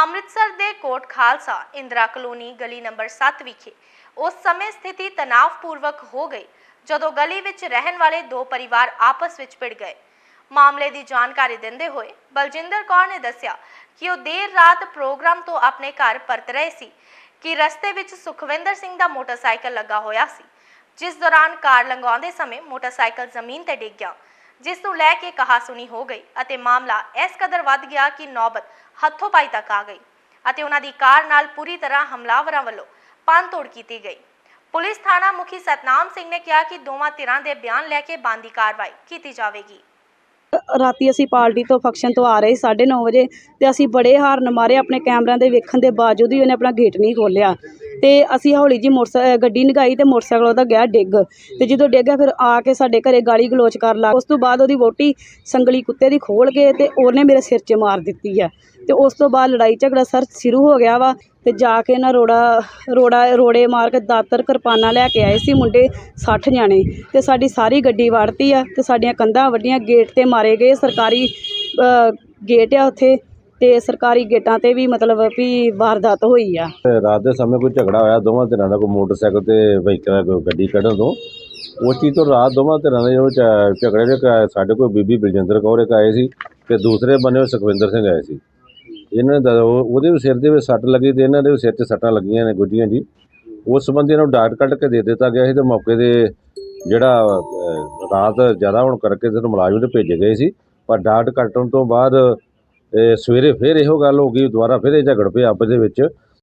ਅੰਮ੍ਰਿਤਸਰ ਦੇ ਕੋਟ ਖਾਲਸਾ ਇੰਦਰਾ ਕਲੋਨੀ ਗਲੀ ਨੰਬਰ 7 ਵਿਖੇ ਉਸ ਸਮੇਂ ਸਥਿਤੀ ਤਣਾਅਪੂਰਵਕ ਹੋ ਗਈ ਜਦੋਂ ਗਲੀ ਵਿੱਚ ਰਹਿਣ ਵਾਲੇ ਦੋ ਪਰਿਵਾਰ ਆਪਸ ਵਿੱਚ ਭਿੜ ਗਏ। ਮਾਮਲੇ ਦੀ ਜਾਣਕਾਰੀ ਦਿੰਦੇ ਹੋਏ ਬਲਜਿੰਦਰ ਕੌਰ ਨੇ ਦੱਸਿਆ ਕਿ ਉਹ ਦੇਰ ਰਾਤ ਪ੍ਰੋਗਰਾਮ ਤੋਂ ਆਪਣੇ ਘਰ ਪਰਤ ਰਹੇ ਸੀ ਕਿ ਰਸਤੇ ਵਿੱਚ ਸੁਖਵਿੰਦਰ ਸਿੰਘ ਦਾ ਮੋਟਰਸਾਈਕਲ ਲੱਗਾ ਹੋਇਆ ਸੀ, ਜਿਸ ਦੌਰਾਨ ਕਾਰ ਲੰਘਾਉਂਦੇ ਸਮੇਂ ਮੋਟਰਸਾਈਕਲ ਜ਼ਮੀਨ ਤੇ ਡਿੱਗ ਗਿਆ। ਜਿਸ ਨੂੰ ਲੈ ਕੇ ਕਹਾਸੁਣੀ ਹੋ ਗਈ ਅਤੇ ਮਾਮਲਾ ਇਸ ਕਦਰ ਵੱਧ ਗਿਆ ਕਿ ਨੌਬਤ ਹੱਥੋਂ ਪਾਈ ਤੱਕ ਆ ਗਈ ਅਤੇ ਉਹਨਾਂ ਦੀ ਕਾਰ ਨਾਲ ਪੂਰੀ ਤਰ੍ਹਾਂ ਹਮਲਾਵਰਾਂ ਵੱਲੋਂ ਤੋੜ ਕੀਤੀ ਗਈ। ਪੁਲਿਸ ਥਾਣਾ ਮੁਖੀ ਸਤਨਾਮ ਸਿੰਘ ਨੇ ਕਿਹਾ ਕਿ ਦੋਵਾਂ ਧਿਰਾਂ ਦੇ ਬਿਆਨ ਲੈ ਕੇ ਬੰਦੀ ਕਾਰਵਾਈ ਕੀਤੀ ਜਾਵੇਗੀ। ਰਾਤੀ ਅਸੀਂ ਪਾਰਟੀ ਤੋਂ ਫੰਕਸ਼ਨ ਤੋਂ ਆ ਰਹੇ 9:30 ਵਜੇ ਤੇ ਅਸੀਂ ਬੜੇ ਹਾਰਨ ਮਾਰੇ, ਆਪਣੇ ਕੈਮਰਿਆਂ ਦੇ ਵੇਖਣ ਦੇ ਬਾਵਜੂਦ ਵੀ ਉਹਨੇ ਆਪਣਾ ਗੇਟ ਨਹੀਂ ਖੋਲ੍ਹਿਆ। ਤੇ ਅਸੀਂ ਹੌਲੀ ਜੀ ਮੋਟਰ ਗੱਡੀ ਨਗਾਈ ਤੇ ਮੋਟਰਸਾਈਕਲ ਉਹਦਾ ਗਿਆ ਡਿੱਗ। ਤੇ ਜਦੋਂ ਡਿੱਗਾ ਫਿਰ ਆ ਕੇ ਸਾਡੇ ਘਰੇ ਗਾਲੀ ਗਲੋਚ ਕਰ ਲਾ ਉਸ ਤੋਂ ਬਾਅਦ ਉਹਦੀ ਵੋਟੀ ਸੰਗਲੀ ਕੁੱਤੇ ਦੀ ਖੋਲ ਕੇ ਤੇ ਉਹਨੇ ਮੇਰੇ ਸਿਰ 'ਚ ਮਾਰ ਦਿੱਤੀ ਆ। ਤੇ ਉਸ ਤੋਂ ਬਾਅਦ ਲੜਾਈ ਝਗੜਾ ਸਰ ਸ਼ੁਰੂ ਹੋ ਗਿਆ ਵਾ ਤੇ ਜਾ ਕੇ ਨਾ ਰੋੜਾ ਰੋੜਾ, ਰੋੜੇ ਮਾਰ ਕੇ ਦਾਤਰ ਕਿਰਪਾਨਾਂ ਲੈ ਕੇ ਆਏ ਸੀ ਮੁੰਡੇ 60 ਜਾਣੇ। ਤੇ ਸਾਡੀ ਸਾਰੀ ਗੱਡੀ ਵੜਤੀ ਆ ਤੇ ਸਾਡੀਆਂ ਕੰਧਾਂ ਵੱਡੀਆਂ ਗੇਟ ਤੇ ਮਾਰੇ ਗਏ। ਸਰਕਾਰੀ ਗੇਟ ਆ ਉੱਥੇ। ਤੇ ਸਰਕਾਰੀ ਗੇਟਾਂ ਤੇ ਵੀ ਮਤਲਬ ਵੀ ਵਾਰਦਾਤ ਹੋਈ ਆ। ਤੇ ਰਾਤ ਦੇ ਸਮੇਂ ਕੋਈ ਝਗੜਾ ਹੋਇਆ, ਦੋਵਾਂ ਧਿਰਾਂ ਦਾ ਕੋਈ ਮੋਟਰਸਾਈਕਲ ਤੇ ਵਹੀਕਲ ਕੋਈ ਗੱਡੀ ਕੱਢਣ ਤੋਂ। ਉਸ ਚੀਜ਼ ਤੋਂ ਰਾਤ ਦੋਵਾਂ ਧਿਰਾਂ ਦੇ ਜੋ ਝਗੜੇ ਦੇ ਸਾਡੇ ਕੋਲ ਬੀਬੀ ਬਲਜਿੰਦਰ ਕੌਰ ਇੱਕ ਆਏ ਸੀ ਤੇ ਦੂਸਰੇ ਬੰਨੇ ਸੁਖਵਿੰਦਰ ਸਿੰਘ ਆਏ ਸੀ। ਇਹਨਾਂ ਦਾ ਉਹਦੇ ਵੀ ਸਿਰ ਦੇ ਵਿੱਚ ਸੱਟ ਲੱਗੀ ਤੇ ਇਹਨਾਂ ਦੇ ਵੀ ਸਿਰ 'ਚ ਸੱਟਾਂ ਲੱਗੀਆਂ ਨੇ ਗੁੱਡੀਆਂ ਜੀ। ਉਸ ਸੰਬੰਧੀ ਇਹਨਾਂ ਨੂੰ ਡਾਟ ਕੱਢ ਕੇ ਦੇ ਦਿੱਤਾ ਗਿਆ ਸੀ ਤੇ ਮੌਕੇ ਦੇ ਜਿਹੜਾ ਰਾਤ ਜ਼ਿਆਦਾ ਹੋਣ ਕਰਕੇ ਤੇ ਮੁਲਾਜ਼ਮ ਤੇ ਭੇਜੇ ਗਏ ਸੀ। ਪਰ ਡਾਟ ਕੱਟਣ ਤੋਂ ਬਾਅਦ ਸਵੇਰੇ ਫਿਰ ਇਹੋ ਗੱਲ ਹੋ ਗਈ ਦੁਬਾਰਾ ਫਿਰ ਇਹ ਝਗੜ ਪਏ ਆਪਸ ਦੇ ਵਿੱਚ।